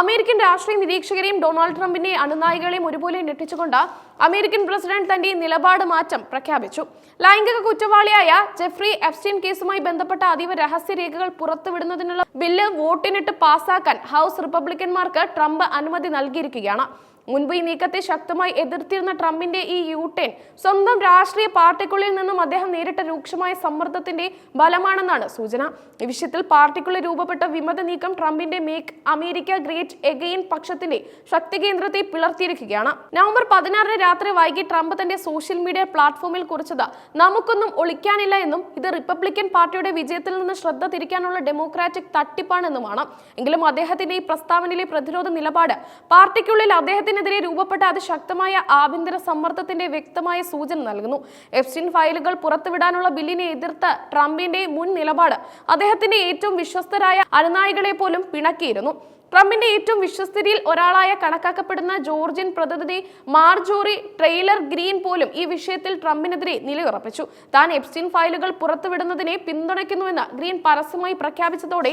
American രാഷ്ട്രീയ നിരീക്ഷകരെയും Donald ട്രംപിന്റെ അനുനായികളെയും ഒരുപോലെ ഞെട്ടിച്ചുകൊണ്ട് അമേരിക്കൻ പ്രസിഡന്റ് തന്റെ നിലപാട് മാറ്റം പ്രഖ്യാപിച്ചു. ലൈംഗിക കുറ്റവാളിയായ ജെഫ്രി എഫ്സ്റ്റീൻ കേസുമായി ബന്ധപ്പെട്ട അതീവ രഹസ്യരേഖകൾ പുറത്തുവിടുന്നതിനുള്ള ബില്ല് വോട്ടിനിട്ട് പാസാക്കാൻ ഹൗസ് റിപ്പബ്ലിക്കന്മാർക്ക് ട്രംപ് അനുമതി നൽകിയിരിക്കുകയാണ്. മുൻപ് ഈ നീക്കത്തെ ശക്തമായി എതിർത്തിരുന്ന ട്രംപിന്റെ ഈ യൂട്ടേൺ സ്വന്തം രാഷ്ട്രീയ പാർട്ടിക്കുള്ളിൽ നിന്നും അദ്ദേഹം നേരിട്ട രൂക്ഷമായ സമ്മർദ്ദത്തിന്റെ ബലമാണെന്നാണ് സൂചന. ഈ വിഷയത്തിൽ പാർട്ടിക്കുള്ളിൽ രൂപപ്പെട്ട വിമത നീക്കം ട്രംപിന്റെ മേക്ക് അമേരിക്ക ഗ്രേറ്റ് എഗെയിൻ പക്ഷത്തിന്റെ ശക്തി കേന്ദ്രത്തെ പിളർത്തിയിരിക്കുകയാണ്. നവംബർ പതിനാറിന് രാത്രി വൈകി ട്രംപ് തന്റെ സോഷ്യൽ മീഡിയ പ്ലാറ്റ്ഫോമിൽ കുറിച്ചത് നമുക്കൊന്നും ഒളിക്കാനില്ല എന്നും ഇത് റിപ്പബ്ലിക്കൻ പാർട്ടിയുടെ വിജയത്തിൽ നിന്ന് ശ്രദ്ധ തിരിക്കാനുള്ള ഡെമോക്രാറ്റിക് തട്ടിപ്പാണെന്നുമാണ്. എങ്കിലും അദ്ദേഹത്തിന്റെ ഈ പ്രസ്താവനയിലെ പ്രതിരോധ നിലപാട് പാർട്ടിക്കുള്ളിൽ അദ്ദേഹത്തിനെതിരെ രൂപപ്പെട്ട അതിശക്തമായ ആഭ്യന്തര സമ്മർദ്ദത്തിന്റെ വ്യക്തമായ സൂചന നൽകുന്നു. എഫ്സിൻ ഫയലുകൾ പുറത്തുവിടാനുള്ള ബില്ലിനെ എതിർത്ത ട്രംപിന്റെ മുൻ നിലപാട് അദ്ദേഹത്തിന്റെ ഏറ്റവും വിശ്വസ്തരായ അനുനായികളെ പോലും പിണക്കിയിരുന്നു. ട്രംപിന്റെ ഏറ്റവും വിശ്വസ്തരിൽ ഒരാളായ കണക്കാക്കപ്പെടുന്ന ജോർജിൻ പ്രതിനിധി മാർജോറി ട്രെയിലർ ഗ്രീൻ പോലും ഈ വിഷയത്തിൽ ട്രംപിനെതിരെ നിലയുറപ്പിച്ചു. താൻ എപ്സ്റ്റീൻ ഫയലുകൾ പുറത്തുവിടുന്നതിനെ പിന്തുണയ്ക്കുന്നുവെന്ന് ഗ്രീൻ പരസ്യമായി പ്രഖ്യാപിച്ചതോടെ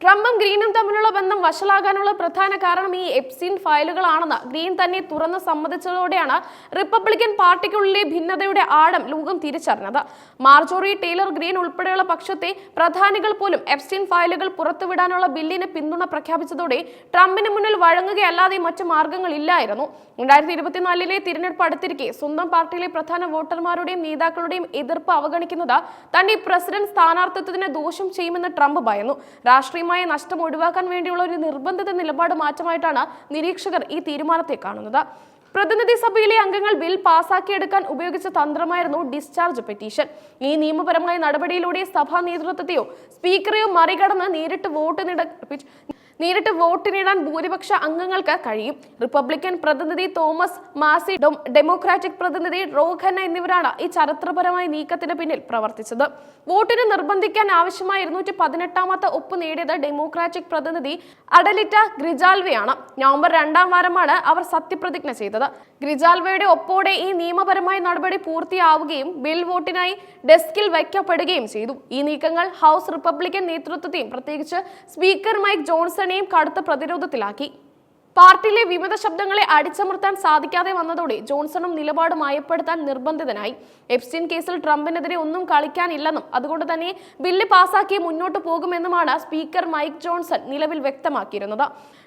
ട്രംപും ഗ്രീനും തമ്മിലുള്ള ബന്ധം വഷളാകാനുള്ള പ്രധാന കാരണം ഈ എപ്സിൻ ഫയലുകളാണെന്ന് ഗ്രീൻ തന്നെ തുറന്ന് സമ്മതിച്ചതോടെയാണ് റിപ്പബ്ലിക്കൻ പാർട്ടിക്കുള്ളിലെ ഭിന്നതയുടെ ആഴം ലോകം തിരിച്ചറിഞ്ഞത്. മാർജോറി ടൈലർ ഗ്രീൻ ഉൾപ്പെടെയുള്ള പക്ഷത്തെ പ്രധാനികൾ പോലും എപ്സിൻ ഫയലുകൾ പുറത്തുവിടാനുള്ള ബില്ലിന് പിന്തുണ പ്രഖ്യാപിച്ചതോടെ ട്രംപിന് മുന്നിൽ വഴങ്ങുകയല്ലാതെ മറ്റ് മാർഗങ്ങളില്ലായിരുന്നു രണ്ടായിരത്തി ഇരുപത്തിനാലിലെ തിരഞ്ഞെടുപ്പ് അടുത്തിരിക്കെ സ്വന്തം പാർട്ടിയിലെ പ്രധാന വോട്ടർമാരുടെയും നേതാക്കളുടെയും എതിർപ്പ് അവഗണിക്കുന്നത് തന്നെ പ്രസിഡന്റ് സ്ഥാനാർത്ഥിത്വത്തിന് ദോഷം ചെയ്യുമെന്ന് ട്രംപ് ഭയന്നു. രാഷ്ട്രീയമായ നഷ്ടം ഒഴിവാക്കാൻ വേണ്ടിയുള്ള ഒരു നിർബന്ധിത നിലപാട് മാറ്റമായിട്ടാണ് നിരീക്ഷകർ ഈ തീരുമാനത്തെ കാണുന്നത്. പ്രതിനിധി സഭയിലെ അംഗങ്ങൾ ബിൽ പാസാക്കിയെടുക്കാൻ ഉപയോഗിച്ച തന്ത്രമായിരുന്നു ഡിസ്ചാർജ് പെറ്റീഷൻ. ഈ നിയമപരമായ നടപടിയിലൂടെ സഭാ നേതൃത്വത്തെയോ സ്പീക്കറെയോ മറികടന്ന് നേരിട്ട് വോട്ട് നിട നേരിട്ട് വോട്ടിനിടാൻ ഭൂരിപക്ഷ അംഗങ്ങൾക്ക് കഴിയും. റിപ്പബ്ലിക്കൻ പ്രതിനിധി തോമസ് മാസി ഡെമോക്രാറ്റിക് പ്രതിനിധി റോഖന്ന എന്നിവരാണ് ഈ ചരിത്രപരമായ നീക്കത്തിന് പിന്നിൽ പ്രവർത്തിച്ചത്. വോട്ടിന് നിർബന്ധിക്കാൻ ആവശ്യമായ ഇരുന്നൂറ്റി പതിനെട്ടാമത്തെ ഒപ്പ് നേടിയത് ഡെമോക്രാറ്റിക് പ്രതിനിധി അഡലിറ്റ ഗ്രിജാൽവയാണ്. നവംബർ രണ്ടാം വാരമാണ് അവർ സത്യപ്രതിജ്ഞ ചെയ്തത്. ഗ്രിജാൽവയുടെ ഒപ്പോടെ ഈ നിയമപരമായ നടപടി പൂർത്തിയാവുകയും ബിൽ വോട്ടിനായി ഡെസ്കിൽ വയ്ക്കപ്പെടുകയും ചെയ്തു. ഈ നീക്കങ്ങൾ ഹൗസ് റിപ്പബ്ലിക്കൻ നേതൃത്വത്തെയും പ്രത്യേകിച്ച് സ്പീക്കർ മൈക്ക് ജോൺസണെയും കടുത്ത പ്രതിരോധത്തിലാക്കി പാർട്ടിയിലെ വിമത ശബ്ദങ്ങളെ അടിച്ചമർത്താൻ സാധിക്കാതെ വന്നതോടെ ജോൺസണും നിലപാട് മയപ്പെടുത്താൻ നിർബന്ധിതനായി. എപ്സ്റ്റീൻ കേസിൽ ട്രംപിനെതിരെ ഒന്നും കളിക്കാനില്ലെന്നും അതുകൊണ്ട് തന്നെ ബില്ല് പാസാക്കി മുന്നോട്ട് പോകുമെന്നുമാണ് സ്പീക്കർ മൈക്ക് ജോൺസൺ നിലവിൽ വ്യക്തമാക്കിയിരുന്നത്.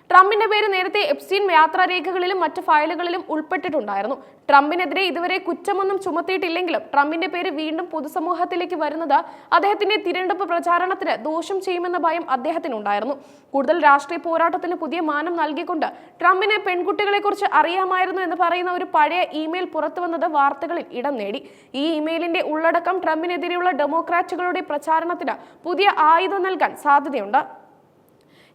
ട്രംപിന്റെ പേര് നേരത്തെ എപ്സ്റ്റീൻ യാത്രാരേഖകളിലും മറ്റ് ഫയലുകളിലും ഉൾപ്പെട്ടിട്ടുണ്ടായിരുന്നു. ട്രംപിനെതിരെ ഇതുവരെ കുറ്റമൊന്നും ചുമത്തിയിട്ടില്ലെങ്കിലും ട്രംപിന്റെ പേര് വീണ്ടും പൊതുസമൂഹത്തിലേക്ക് വരുന്നത് അദ്ദേഹത്തിന്റെ തിരഞ്ഞെടുപ്പ് പ്രചാരണത്തിന് ദോഷം ചെയ്യുമെന്ന ഭയം അദ്ദേഹത്തിനുണ്ടായിരുന്നു. കൂടുതൽ രാഷ്ട്രീയ പോരാട്ടത്തിന് പുതിയ മാനം നൽകിക്കൊണ്ട് ട്രംപിന് പെൺകുട്ടികളെ കുറിച്ച് അറിയാമായിരുന്നു എന്ന് പറയുന്ന ഒരു പഴയ ഇമെയിൽ പുറത്തു വന്നത് വാർത്തകളിൽ ഇടം നേടി. ഈ ഇമെയിലിന്റെ ഉള്ളടക്കം ട്രംപിനെതിരെയുള്ള ഡെമോക്രാറ്റുകളുടെ പ്രചാരണത്തിന് പുതിയ ആയുധം നൽകാൻ സാധ്യതയുണ്ട്.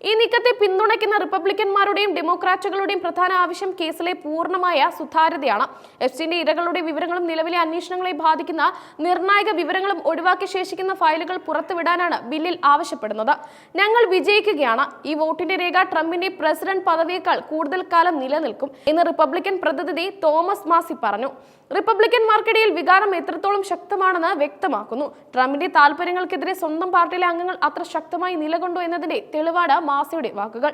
ഈ നീക്കത്തെ പിന്തുണയ്ക്കുന്ന റിപ്പബ്ലിക്കന്മാരുടെയും ഡെമോക്രാറ്റുകളുടെയും പ്രധാന ആവശ്യം കേസിലെ പൂർണമായ സുതാര്യതയാണ്. എഫ്സിന്റെ ഇരകളുടെ വിവരങ്ങളും നിലവിലെ അന്വേഷണങ്ങളെ ബാധിക്കുന്ന നിർണായക വിവരങ്ങളും ഒഴിവാക്കി ശേഷിക്കുന്ന ഫയലുകൾ പുറത്തുവിടാനാണ് ബില്ലിൽ ആവശ്യപ്പെടുന്നത്. ഞങ്ങൾ വിജയിക്കുകയാണ്. ഈ വോട്ടിന്റെ രേഖ ട്രംപിന്റെ പ്രസിഡന്റ് പദവിയേക്കാൾ കൂടുതൽ കാലം നിലനിൽക്കും എന്ന് റിപ്പബ്ലിക്കൻ പ്രതിനിധി തോമസ് മാസി പറഞ്ഞു. റിപ്പബ്ലിക്കന്മാർക്കിടയിൽ വികാരം എത്രത്തോളം ശക്തമാണെന്ന് വ്യക്തമാക്കുന്നു. ട്രംപിന്റെ താല്പര്യങ്ങൾക്കെതിരെ സ്വന്തം പാർട്ടിയിലെ അംഗങ്ങൾ അത്ര ശക്തമായി നിലകൊണ്ടു എന്നതിന്റെ തെളിവാണ് മാസിയുടെ വാക്കുകൾ.